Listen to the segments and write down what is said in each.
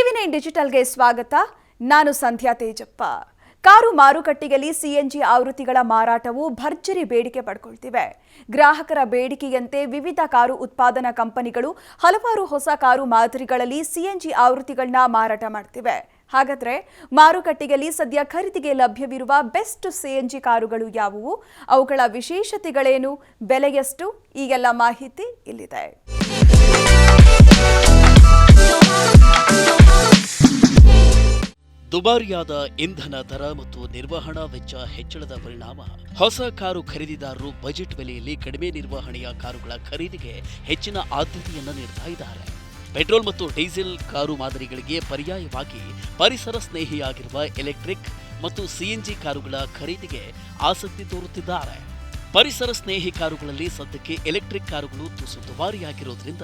TV nine ಡಿಜಿಟಲ್ಗೆ ಸ್ವಾಗತ. ನಾನು ಸಂಧ್ಯಾ ತೇಜಪ್ಪ. ಕಾರು ಮಾರುಕಟ್ಟೆಯಲ್ಲಿ ಸಿಎನ್ಜಿ ಆವೃತ್ತಿಗಳ ಮಾರಾಟವು ಭರ್ಜರಿ ಬೇಡಿಕೆ ಪಡ್ಕೊಳ್ತಿವೆ. ಗ್ರಾಹಕರ ಬೇಡಿಕೆಯಂತೆ ವಿವಿಧ ಕಾರು ಉತ್ಪಾದನಾ ಕಂಪನಿಗಳು ಹಲವಾರು ಹೊಸ ಕಾರು ಮಾದರಿಗಳಲ್ಲಿ ಸಿಎನ್ಜಿ ಆವೃತ್ತಿಗಳನ್ನ ಮಾರಾಟ ಮಾಡ್ತಿವೆ. ಹಾಗಾದರೆ ಮಾರುಕಟ್ಟೆಯಲ್ಲಿ ಸದ್ಯ ಖರೀದಿಗೆ ಲಭ್ಯವಿರುವ ಬೆಸ್ಟ್ ಸಿಎನ್ಜಿ ಕಾರುಗಳು ಯಾವುವು? ಅವುಗಳ ವಿಶೇಷತೆಗಳೇನು? ಬೆಲೆಯಷ್ಟು? ಈ ಎಲ್ಲ ಮಾಹಿತಿ ಇಲ್ಲಿದೆ. ದುಬಾರಿಯಾದ ಇಂಧನ ದರ ಮತ್ತು ನಿರ್ವಹಣಾ ವೆಚ್ಚ ಹೆಚ್ಚಳದ ಪರಿಣಾಮ. ಹೊಸ ಕಾರು ಖರೀದಿದಾರರು ಬಜೆಟ್ ಬೆಲೆಯಲ್ಲಿ ಕಡಿಮೆ ನಿರ್ವಹಣೆಯ ಕಾರುಗಳ ಖರೀದಿಗೆ ಹೆಚ್ಚಿನ ಆದ್ಯತೆಯನ್ನು ನೀಡ್ತಾ ಇದ್ದಾರೆ. ಪೆಟ್ರೋಲ್ ಮತ್ತು ಡೀಸೆಲ್ ಕಾರು ಮಾದರಿಗಳಿಗೆ ಪರ್ಯಾಯವಾಗಿ ಪರಿಸರ ಸ್ನೇಹಿಯಾಗಿರುವ ಎಲೆಕ್ಟ್ರಿಕ್ ಮತ್ತು ಸಿಎನ್ಜಿ ಕಾರುಗಳ ಖರೀದಿಗೆ ಆಸಕ್ತಿ ತೋರುತ್ತಿದ್ದಾರೆ. ಪರಿಸರ ಸ್ನೇಹಿ ಕಾರುಗಳಲ್ಲಿ ಸದ್ಯಕ್ಕೆ ಎಲೆಕ್ಟ್ರಿಕ್ ಕಾರುಗಳು ತುಸು ದುಬಾರಿಯಾಗಿರೋದ್ರಿಂದ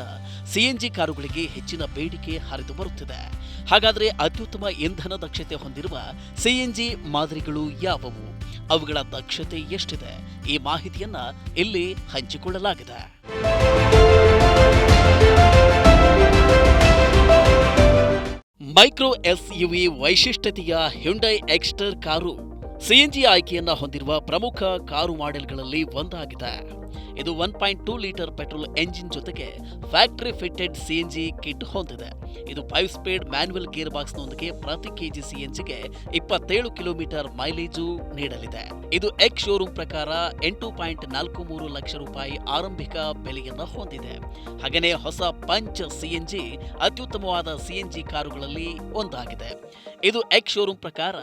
ಸಿಎನ್ಜಿ ಕಾರುಗಳಿಗೆ ಹೆಚ್ಚಿನ ಬೇಡಿಕೆ ಹರಿದು ಬರುತ್ತಿದೆ. ಹಾಗಾದರೆ ಅತ್ಯುತ್ತಮ ಇಂಧನ ದಕ್ಷತೆ ಹೊಂದಿರುವ ಸಿಎನ್ಜಿ ಮಾದರಿಗಳು ಯಾವುವು? ಅವುಗಳ ದಕ್ಷತೆ ಎಷ್ಟಿದೆ? ಈ ಮಾಹಿತಿಯನ್ನ ಇಲ್ಲಿ ಹಂಚಿಕೊಳ್ಳಲಾಗಿದೆ. ಮೈಕ್ರೋ ಎಸ್ಯುವಿ ವೈಶಿಷ್ಟ್ಯತೆಯ ಹ್ಯುಂಡೈ ಎಕ್ಸ್ಟರ್ ಕಾರು ಸಿಎನ್ಜಿ ಆಯ್ಕೆಯನ್ನ ಹೊಂದಿರುವ ಪ್ರಮುಖ ಕಾರು ಮಾಡೆಲ್ಗಳಲ್ಲಿ ಒಂದಾಗಿದೆ. ಇದು one point two litre petrol engine ಜೊತೆಗೆ ಫ್ಯಾಕ್ಟರಿ ಫಿಟ್ಟೆಡ್ ಸಿಎನ್ಜಿ ಕಿಟ್ ಹೊಂದಿದೆ. ಇದು ಫೈವ್ ಸ್ಪೀಡ್ ಮ್ಯಾನ್ಯುವಲ್ ಗೇರ್ ಬಾಕ್ಸ್ನೊಂದಿಗೆ ಪ್ರತಿ ಕೆಜಿ ಜಿಗೆ ಇಪ್ಪತ್ತೇಳು ಕಿಲೋಮೀಟರ್ ಮೈಲೇಜು ನೀಡಲಿದೆ. ಇದು ಎಕ್ ಶೋರೂಮ್ ಪ್ರಕಾರ ಎಂಟು ಪಾಯಿಂಟ್ ನಾಲ್ಕು ಮೂರು ಲಕ್ಷ ರೂಪಾಯಿ ಆರಂಭಿಕ ಬೆಲೆಯನ್ನು ಹೊಂದಿದೆ. ಹಾಗೆಯೇ ಹೊಸ ಪಂಚ್ ಸಿಎನ್ಜಿ ಅತ್ಯುತ್ತಮವಾದ ಸಿಎನ್ಜಿ ಕಾರುಗಳಲ್ಲಿ ಒಂದಾಗಿದೆ. ಇದು ಎಕ್ ಶೋರೂಮ್ ಪ್ರಕಾರ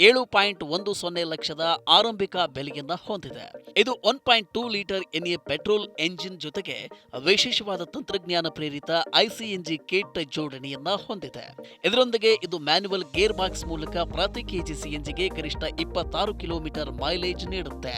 ಏಳು ಪಾಯಿಂಟ್ ಒಂದು ಸೊನ್ನೆ ಲಕ್ಷದ ಆರಂಭಿಕ ಬೆಲೆಯನ್ನ ಹೊಂದಿದೆ. ಇದು one point two litre NA petrol engine ಜೊತೆಗೆ ವಿಶೇಷವಾದ ತಂತ್ರಜ್ಞಾನ ಪ್ರೇರಿತ ಐಸಿಎನ್ಜಿ ಕಿಟ್ ಜೋಡಣೆಯನ್ನ ಹೊಂದಿದೆ. ಇದರೊಂದಿಗೆ ಇದು ಮ್ಯಾನ್ಯುವಲ್ ಗೇರ್ ಬಾಕ್ಸ್ ಮೂಲಕ ಪ್ರತಿ ಕೆಜಿ ಸಿಎನ್ಜಿಗೆ ಗರಿಷ್ಠ ಇಪ್ಪತ್ತಾರು ಕಿಲೋಮೀಟರ್ ಮೈಲೇಜ್ ನೀಡುತ್ತೆ.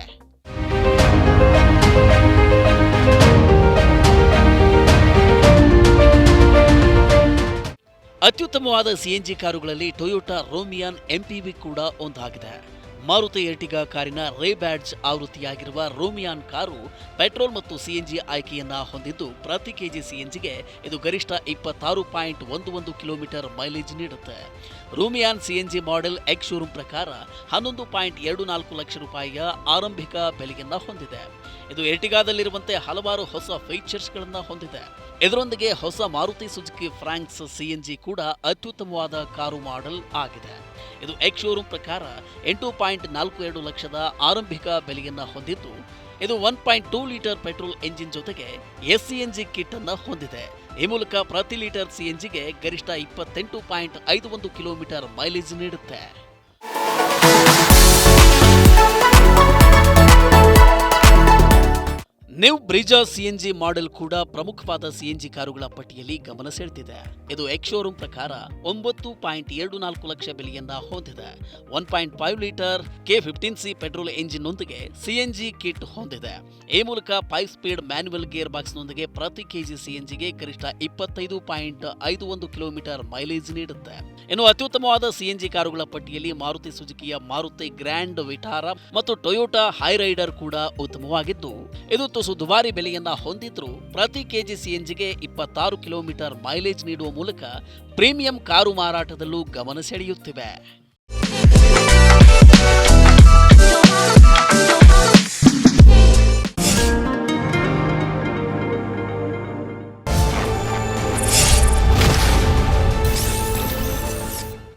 ಅತ್ಯುತ್ತಮವಾದ ಸಿಎನ್ಜಿ ಕಾರುಗಳಲ್ಲಿ ಟೊಯೋಟಾ ರೋಮಿಯಾನ್ ಎಂಪಿವಿ ಕೂಡ ಒಂದಾಗಿದೆ. ಮಾರುತಿ ಎರ್ಟಿಗಾ ಕಾರಿನ ರೇ ಬ್ಯಾಡ್ಜ್ ಆವೃತ್ತಿಯಾಗಿರುವ ರೋಮಿಯಾನ್ ಕಾರು ಪೆಟ್ರೋಲ್ ಮತ್ತು ಸಿಎನ್ಜಿ ಆಯ್ಕೆಯನ್ನ ಹೊಂದಿದ್ದು ಪ್ರತಿ ಕೆಜಿ ಸಿಎನ್ಜಿಗೆ ಇದು ಗರಿಷ್ಠ ಇಪ್ಪತ್ತಾರು ಪಾಯಿಂಟ್ ಒಂದು ಒಂದು ಕಿಲೋಮೀಟರ್ ಮೈಲೇಜ್ ನೀಡುತ್ತೆ. Rumion CNG model ex showroom ಪ್ರಕಾರ ಹನ್ನೊಂದು ಪಾಯಿಂಟ್ ಎರಡು ನಾಲ್ಕು ಲಕ್ಷ ರೂಪಾಯಿಯ ಆರಂಭಿಕ ಬೆಲೆಯನ್ನ ಹೊಂದಿದೆ. ಇದು ಎರ್ಟಿಗಾದಲ್ಲಿರುವಂತೆ ಹಲವಾರು ಹೊಸ ಫೀಚರ್ಸ್ಗಳನ್ನು ಹೊಂದಿದೆ. ಇದರೊಂದಿಗೆ ಹೊಸ ಮಾರುತಿ ಸುಜುಕಿ ಫ್ರಾಂಕ್ಸ್ ಸಿಎನ್ಜಿ ಕೂಡ ಅತ್ಯುತ್ತಮವಾದ ಕಾರು ಮಾಡೆಲ್ ಆಗಿದೆ. ಇದು ಎಕ್ಸ್ ಶೋರೂಮ್ ಪ್ರಕಾರ ಎಂಟು ಪಾಯಿಂಟ್ ನಾಲ್ಕು ಎರಡು ಲಕ್ಷದ ಆರಂಭಿಕ ಬೆಲೆಯನ್ನು ಹೊಂದಿದ್ದು, ಇದು one point two litre petrol engine ಜೊತೆಗೆ ಎಸ್ಸಿಎನ್ಜಿ ಕಿಟ್ ಅನ್ನು ಹೊಂದಿದೆ. ಈ ಮೂಲಕ ಪ್ರತಿ ಲೀಟರ್ ಸಿಎನ್ಜಿಗೆ ಗರಿಷ್ಠ ಇಪ್ಪತ್ತೆಂಟು ಪಾಯಿಂಟ್ ಐದು ಒಂದು ಕಿಲೋಮೀಟರ್ ಮೈಲೇಜ್ ನೀಡುತ್ತೆ. ನ್ಯೂ ಬ್ರಿಜಾ ಜಿ ಮಾಡೆಲ್ ಕೂಡ ಪ್ರಮುಖವಾದ ಸಿಎನ್ಜಿ ಕಾರುಗಳ ಪಟ್ಟಿಯಲ್ಲಿ ಗಮನ ಸೆಳೆದಿದೆ. ಇದು ಎಕ್ ಶೋರೂಮ್ ಪ್ರಕಾರ ಒಂಬತ್ತು ಪಾಯಿಂಟ್ ಎರಡು ನಾಲ್ಕು ಲಕ್ಷ ಬೆಲೆಯನ್ನ ಹೊಂದಿದೆ. One point five litre K fifteen C petrol ಎಂಜಿನ್ನೊಂದಿಗೆ G kit ಹೊಂದಿದೆ. ಈ ಮೂಲಕ ಫೈವ್ ಸ್ಪೀಡ್ ಮ್ಯಾನ್ಯುವಲ್ ಗೇರ್ ಬಾಕ್ಸ್ನೊಂದಿಗೆ ಪ್ರತಿ ಕೆಜಿ ಜಿಗೆ ಗರಿಷ್ಠ ಇಪ್ಪತ್ತೈದು ಪಾಯಿಂಟ್ ಐದು ಒಂದು ಕಿಲೋಮೀಟರ್ ಮೈಲೇಜ್ ನೀಡುತ್ತೆ. ಇನ್ನು ಅತ್ಯುತ್ತಮವಾದ ಸಿಎನ್ಜಿ ಕಾರುಗಳ ಪಟ್ಟಿಯಲ್ಲಿ ಮಾರುತಿ ಸುಜುಕಿಯ ಮಾರುತಿ ಗ್ರ್ಯಾಂಡ್ ವಿಟಾರ ಮತ್ತು ಟೊಯೋಟಾ ಹೈರೈಡರ್ ಕೂಡ ಉತ್ತಮವಾಗಿದ್ದು, ಇದು ತುಸು ದುಬಾರಿ ಬೆಲೆಯನ್ನ ಹೊಂದಿದ್ರು ಪ್ರತಿ ಕೆಜಿ ಸಿಎನ್ಜಿಗೆ ಇಪ್ಪತ್ತಾರು ಕಿಲೋಮೀಟರ್ ಮೈಲೇಜ್ ನೀಡುವ ಮೂಲಕ ಪ್ರೀಮಿಯಂ ಕಾರು ಮಾರಾಟದಲ್ಲೂ ಗಮನ ಸೆಳೆಯುತ್ತಿವೆ.